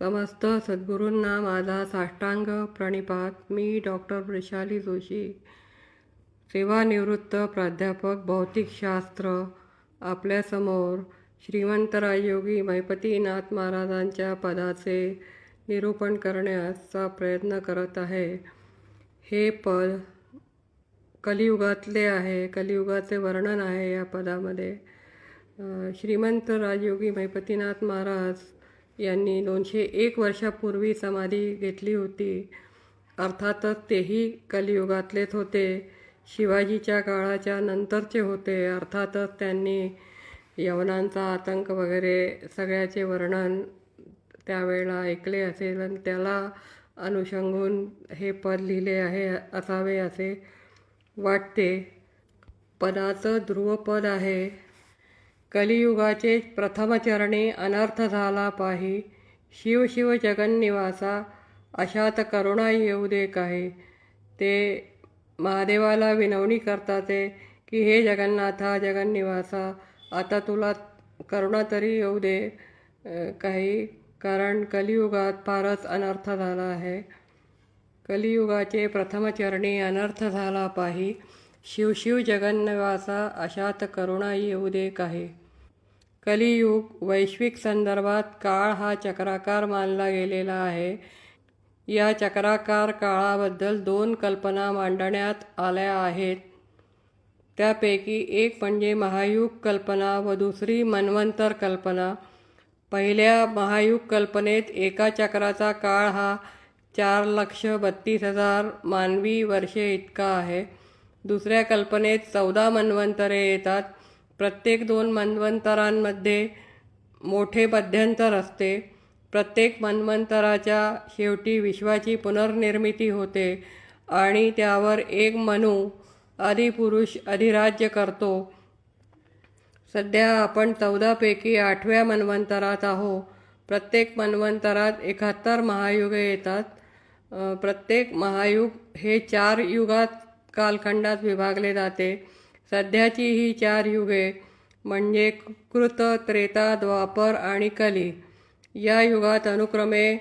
समस्त सद्गुरूंना माझा साष्टांग प्रणिपात. मी डॉक्टर वृषाली जोशी सेवानिवृत्त प्राध्यापक भौतिकशास्त्र आपल्यासमोर श्रीमंत राजयोगी महिपतीनाथ महाराजांच्या पदाचे निरूपण करण्याचा प्रयत्न करत आहे. हे पद कलियुगातले आहे. कलियुगाचे वर्णन आहे या पदामध्ये. श्रीमंत राजयोगी मैपतीनाथ महाराज यांनी दोनशे एक वर्षापूर्वी समाधी घेतली होती. अर्थातच तेही कलियुगातलेच होते. शिवाजीच्या काळाच्या नंतरचे होते. अर्थातच त्यांनी यवनांचा आतंक वगैरे सगळ्याचे वर्णन त्यावेळेला ऐकले असेल आणि त्याला अनुषंगून हे पद लिहिले आहे असावे असे वाटते. पदाचं ध्रुवपद आहे. कलियुगाचे प्रथमचरणी अनर्थ झाला पाही. शिव शिव जगन्निवासा अशात करुणा येऊ दे काही. ते महादेवाला विनवणी करतात ते की हे जगन्नाथा जगन्निवासा आता तुला करुणा तरी येऊ दे काही. कारण कलियुगात फारच अनर्थ झाला आहे. कलियुगाचे प्रथमचरणी अनर्थ झाला पाही. शिवशिव जगन्नवासा अशात करुणा येऊ दे काही. कलियुग वैश्विक संदर्भात काळ हा चक्राकार मानला गेलेला आहे. या चक्राकार काळाबद्दल दोन कल्पना मांडण्यात आल्या आहेत. त्यापैकी एक म्हणजे महायुग कल्पना व दुसरी मन्वंतर कल्पना. पहिल्या महायुग कल्पनेत एका चक्राचा काळ हा चार लक्ष बत्तीस हजार मानवी वर्षे इतका आहे. दुसऱ्या कल्पनेत चौदा मन्वंतरे येतात. प्रत्येक दोन मन्वंतरांमध्ये मोठे मध्यंतर असते. प्रत्येक मन्वंतराच्या शेवटी विश्वाची पुनर्निर्मिती होते आणि त्यावर एक मनू आदिपुरुष अधिराज्य करतो. सध्या आपण चौदापैकी आठव्या मन्वंतरात आहो प्रत्येक मन्वंतरात एकाहत्तर महायुगे येतात. प्रत्येक महायुग हे चार युगात कालखंडात विभागले जाते. सध्याची ही चार युगे म्हणजे कृत त्रेता द्वापर आणि कली. या युगात अनुक्रमे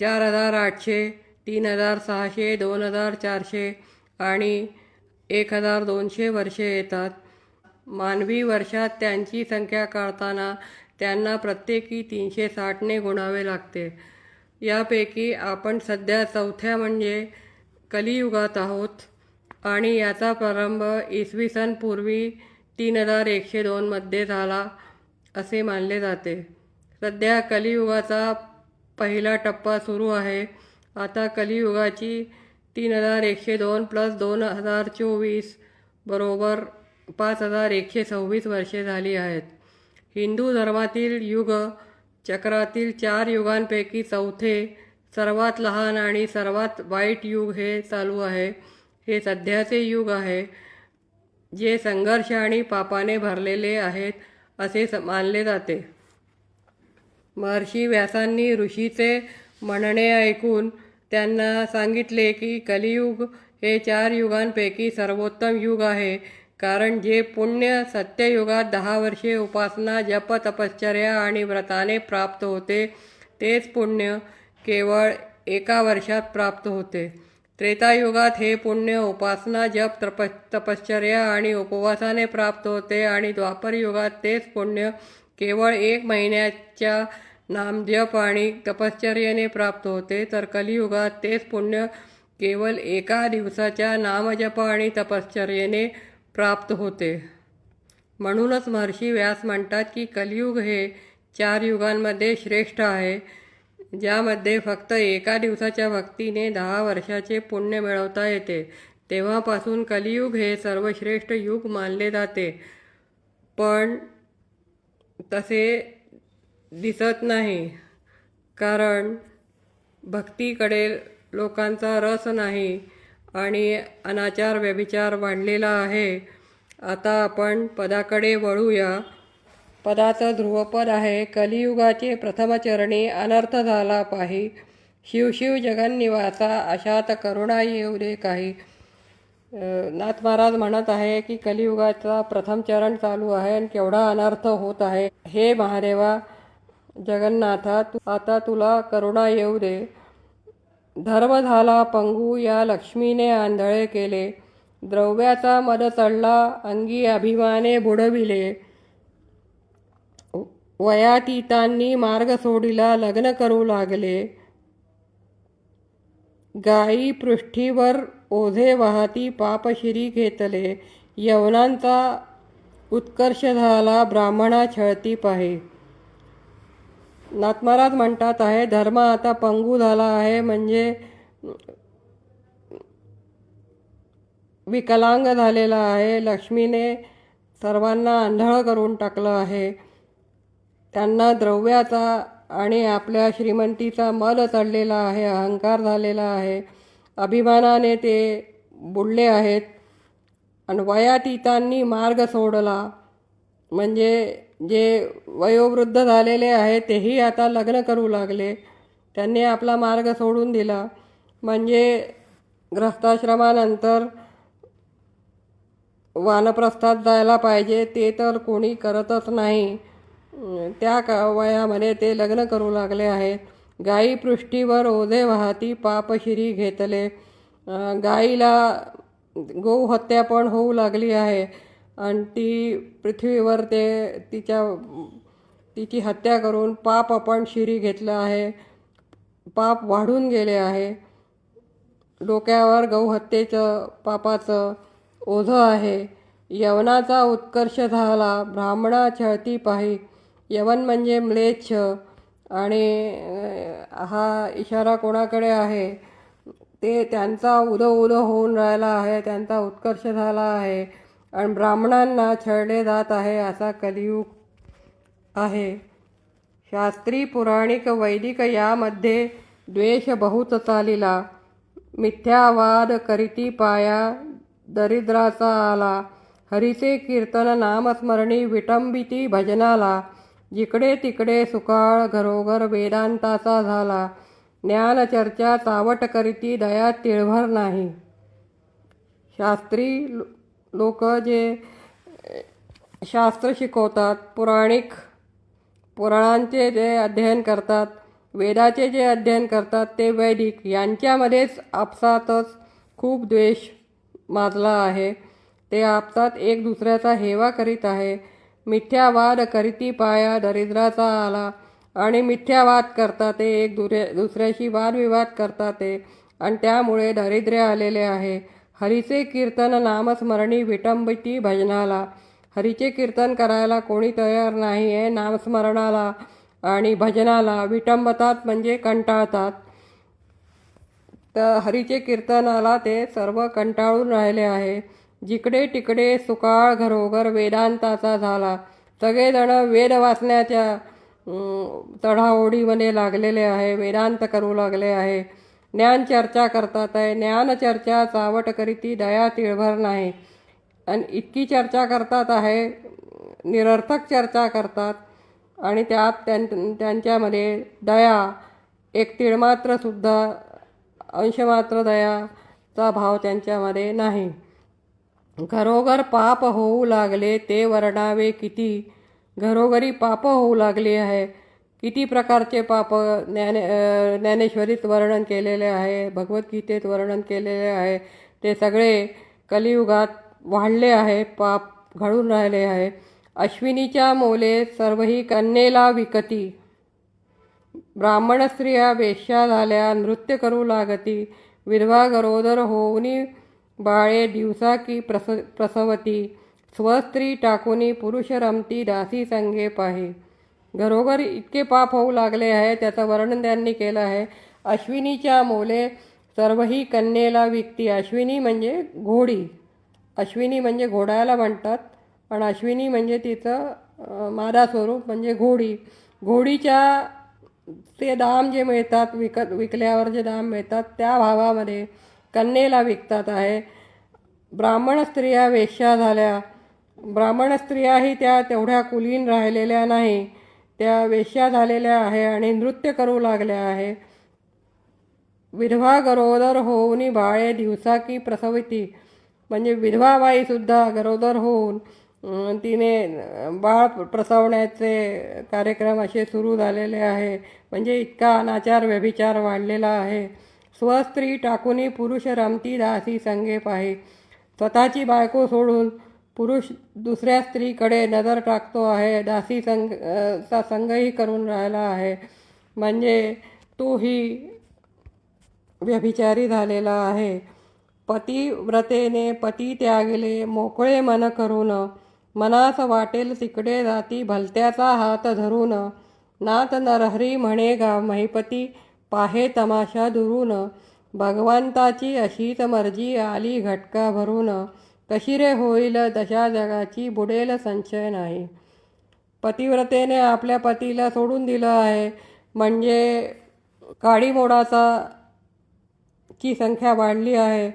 चार हजार आठशे तीन हजार सहाशे दोन हजार चारशे आणि एक हजार दोनशे वर्षे येतात. मानवी वर्षात त्यांची संख्या काढताना त्यांना प्रत्येकी तीनशे साठने गुणावे लागते. यापैकी आपण सध्या चौथ्या म्हणजे कलियुगात आहोत आणि याचा प्रारंभ इसवी सन पूर्वी तीन हजार एकशे दोनमध्ये झाला असे मानले जाते. सध्या कलियुगाचा पहिला टप्पा सुरू आहे. आता कलियुगाची तीन हजार एकशे दोन प्लस दोन हजार चोवीस बरोबर पाच हजार एकशे सव्वीस वर्षे झाली आहेत. हिंदू धर्मातील युग चक्रातील चार युगांपैकी चौथे सर्वात लहान आणि सर्वात वाईट युग हे चालू आहे. हे सध्याचे युग आहे जे संघर्ष आणि पापाने भरलेले आहेत असे स- मानले जाते. महर्षी व्यासांनी ऋषीचे म्हणणे ऐकून त्यांना सांगितले की कलियुग हे चार युगांपैकी सर्वोत्तम युग आहे कारण जे पुण्य सत्ययुगात दहा वर्षे उपासना जप तपश्चर्या आणि व्रताने प्राप्त होते तेच पुण्य केवळ एका वर्षात प्राप्त होते. त्रेतायुगात हे पुण्य उपासना जप तप तपश्चर्या आणि उपवासाने प्राप्त होते आणि द्वापरयुगात तेच पुण्य केवळ एक महिन्याच्या नामजप आणि तपश्चर्येने प्राप्त होते. तर कलियुगात तेच पुण्य केवळ एका दिवसाच्या नामजप आणि तपश्चर्येने प्राप्त होते. म्हणूनच महर्षी व्यास म्हणतात की कलियुग हे चार युगांमध्ये श्रेष्ठ आहे. ज्यामध्ये फक्त एका दिवसाच्या भक्तीने दहा वर्षाचे पुण्य मिळवता येते. तेव्हापासून कलियुग हे सर्वश्रेष्ठ युग मानले जाते. पण तसे दिसत नाही. कारण भक्तीकडे लोकांचा रस नाही आणि अनाचार व्यभिचार वाढलेला आहे. आता आपण पदाकडे वळूया. पदाचं ध्रुवपद आहे. कलियुगाचे प्रथमचरणी अनर्थ झाला पाही. शिवशिव जगन्निवासा अशात करुणा येऊ दे काही नाथ महाराज म्हणत आहे की कलियुगाचा प्रथम चरण चालू आहे आणि केवढा अनर्थ होत आहे. हे महादेवा जगन्नाथा तू आता तुला करुणा येऊ दे धर्म झाला पंगू या लक्ष्मीने आंधळे केले. द्रव्याचा मद चढला अंगी अभिमाने बुडविले. वयातीतांनी मार्ग सोडीला लग्न करू लागले गायी पृष्ठीवर ओझे वाहती पापशिरी घेतले यवनांचा उत्कर्ष झाला ब्राह्मणा छळती पाहे नाथमहाराज म्हणतात आहे धर्म आता पंगू झाला आहे म्हणजे विकलांग झालेला आहे लक्ष्मीने सर्वांना आंधळ करून टाकलं आहे त्यांना द्रव्याचा आणि आपल्या श्रीमंतीचा मल चढलेला आहे अहंकार झालेला आहे. अभिमानाने ते बुडले आहेत. आणि वयातीतांनी मार्ग सोडला. म्हणजे जे वयोवृद्ध झालेले आहेत तेही आता लग्न करू लागले. त्यांनी आपला मार्ग सोडून दिला. म्हणजे ग्रस्ताश्रमानंतर वानप्रस्थात जायला पाहिजे ते तर कोणी करतच नाही. त्या का वयामध्ये ते लग्न करू लागले आहेत. गायी पृष्ठीवर ओझे वाहती पापशिरी घेतले. गाईला गोहत्या पण होऊ लागली आहे. आणि ती पृथ्वीवर ते तिच्या तिची हत्या करून पाप आपण शिरी घेतलं आहे. पाप वाढून गेले आहे. डोक्यावर गौहत्येचं पापाचं ओझं आहे. यवनाचा उत्कर्ष झाला. ब्राह्मणा छळती पाही यवन म्हणजे म्लेच्छ. आणि हा इशारा कोणाकडे आहे? ते त्यांचा उदो उदो होऊन राहिला आहे त्यांचा उत्कर्ष झाला आहे. आणि ब्राह्मणांना छळले जात आहे असा कलियुग आहे. शास्त्री पुराणिक वैदिक यामध्ये द्वेष बहुत चालिला. मिथ्यावाद करीती पाया दरिद्राचा आला. हरिसे कीर्तन नामस्मरणी विटंबिती भजनाला. जिकडे तिकडे सुकाळ घरोघर वेदांताचा झाला. ज्ञानचर्चा चावट करीती दया तिळभर नाही. शास्त्री लोक जे शास्त्र शिकवतात पुराणिक पुराणांचे जे अध्ययन करतात वेदाचे जे अध्ययन करतात ते वैदिक यांच्यामध्येच आपसातच खूप द्वेष माजला आहे. ते आपसात एक दुसऱ्याचा हेवा करीत आहे. मिथ्यावाद करीती पाया दरिद्राचा आला. आणि मिथ्यावाद करतात ते एक दुरे दुसऱ्याशी वादविवाद करतात ते. आणि त्यामुळे दरिद्र्य आलेले आहे. हरीचे कीर्तन नामस्मरणी विटंबिती भजनाला. हरीचे कीर्तन करायला कोणी तयार नाही आहे नामस्मरणाला. आणि भजनाला विटंबतात म्हणजे कंटाळतात. तर हरीचे कीर्तनाला ते सर्व कंटाळून राहिले आहे. जिकडे तिकडे सुकाळ घरोघर वेदांताचा झाला. सगळेजण वेद वाचण्याच्या चढाओढीमध्ये लागलेले आहे वेदांत करू लागले आहे. ज्ञान चर्चा करतात आहे. ज्ञानचर्चा चावट करीती दया तिळभर नाही. आणि इतकी चर्चा करतात आहे निरर्थक चर्चा करतात. आणि त्यात त्यां त्यांच्यामध्ये दया एक तिळमात्रसुद्धा अंशमात्र दयाचा भाव त्यांच्यामध्ये नाही. घरोघर पाप होऊ लागले ते वर्णावे किती? घरोघरी पाप होऊ लागली आहे. किती प्रकारचे पाप ज्ञाने ज्ञानेश्वरीत वर्णन केलेले आहे भगवद्गीतेत वर्णन केलेले आहे. ते सगळे कलियुगात वाढले आहे पाप घडून राहिले आहे. अश्विनीच्या मोले सर्वही कन्येला विकती. ब्राह्मण स्त्रिया वेश्या झाल्या नृत्य करू लागती. विधवा गरोदर होऊनी बाळे दिवसा की प्रस प्रसवती. स्वस्त्री टाकूनी पुरुष रमती दासी संगे पाहे. घरोघर इतके पाप होऊ लागले आहे त्याचं वर्णन त्यांनी केलं आहे. अश्विनीच्या मोले सर्वही कन्येला विकती. अश्विनी म्हणजे घोडी. अश्विनी म्हणजे घोड्याला म्हणतात पण अश्विनी म्हणजे तिचं मादा स्वरूप म्हणजे घोडी. घोडीच्या ते दाम जे मिळतात विकत विकल्यावर जे दाम मिळतात त्या भावामध्ये कन्येला विकतात आहे. ब्राह्मण स्त्रिया वेश्या झाल्या. ब्राह्मण स्त्रियाही त्या तेवढ्या कुलीन राहिलेल्या नाही. त्या वेश्या झालेल्या आहे आणि नृत्य करू लागल्या आहे. विधवा गरोदर होऊनी बाळे दिवसा की प्रसविती. म्हणजे विधवा बाईसुद्धा गरोदर होऊन तिने बाळ प्रसवण्याचे कार्यक्रम असे सुरू झालेले आहे. म्हणजे इतका अनाचार व्यभिचार वाढलेला आहे. स्वस्त्री टाकूनही पुरुष रमती दासी संगे पाहे. स्वतःची बायको सोडून पुरुष दुसऱ्या स्त्रीकडे नजर टाकतो आहे. दासी संग चा संगही करून राहिला आहे. म्हणजे तोही व्यभिचारी झालेला आहे. पतिव्रतेने पती त्यागले मोकळे मन करून. मनास वाटेल तिकडे जाती भलत्याचा हात धरून. नात नरहरी म्हणे गा महिपती पाहे तमाशा दुरून. भगवंताची अशीच मर्जी आली घटका भरून. कशी रे होईल दशा जगाची बुडेल संशय नाही. पतिव्रतेने आपल्या पतीला सोडून दिलं आहे. म्हणजे काडीमोडाचा ची संख्या वाढली आहे.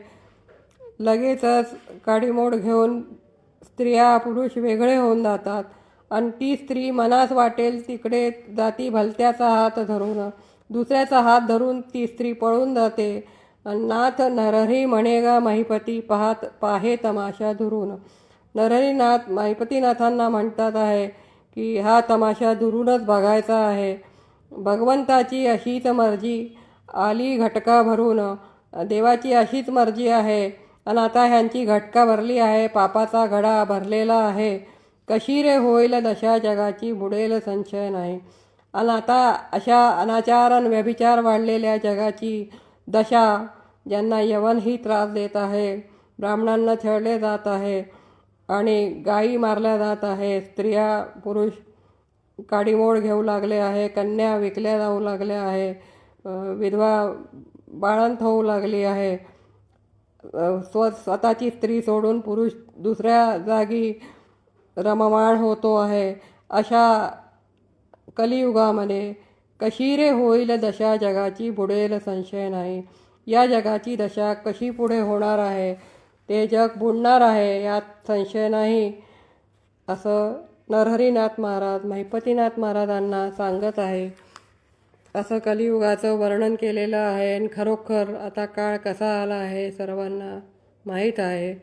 लगेचच काडीमोड घेऊन स्त्रिया पुरुष वेगळे होऊन जातात. आणि ती स्त्री मनास वाटेल तिकडे जाती भलत्याचा हात धरून. दुसऱ्याचा हात धरून ती स्त्री पळून जाते. नाथ नरहरी म्हणेगा महिपती पाहत पाहे तमाशा धुरून नरहरीनाथ महिपतीनाथांना म्हणतात आहे की हा तमाशा दुरूनच बघायचा आहे. भगवंताची अशीच मर्जी आली घटका भरून. देवाची अशीच मर्जी आहे आणि आता ह्यांची घटका भरली आहे पापाचा घडा भरलेला आहे. कशी रे होईल दशा जगाची बुडेल संशय नाही. आणि आता अशा अनाचार आणि व्यभिचार वाढलेल्या जगाची दशा ज्यांना यवनही त्रास देत आहे ब्राह्मणांना छळले जात आहे आणि गायी मारल्या जात आहे स्त्रिया पुरुष काडीमोड घेऊ लागले आहे कन्या विकल्या जाऊ लागल्या आहे विधवा बाळंत होऊ लागली आहे. स्व स्वतःची स्त्री सोडून पुरुष दुसऱ्या जागी रममाण होतो आहे. अशा कलियुगामध्ये कशी रे होईल दशा जगाची बुडेल संशय नाही. या जगाची दशा कशी पुढे होणार आहे? ते जग बुडणार आहे यात संशय नाही असं नरहरीनाथ महाराज महिपतीनाथ महाराजांना सांगत आहे. असं कलियुगाचं वर्णन केलेलं आहे आणि खरोखर आता काळ कसा आला आहे सर्वांना माहीत आहे.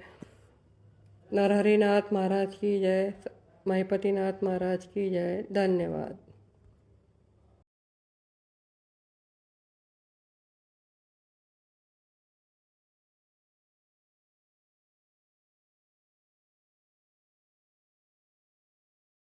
नरहरीनाथ महाराज की जय महिपतीनाथ महाराज की जय. धन्यवाद.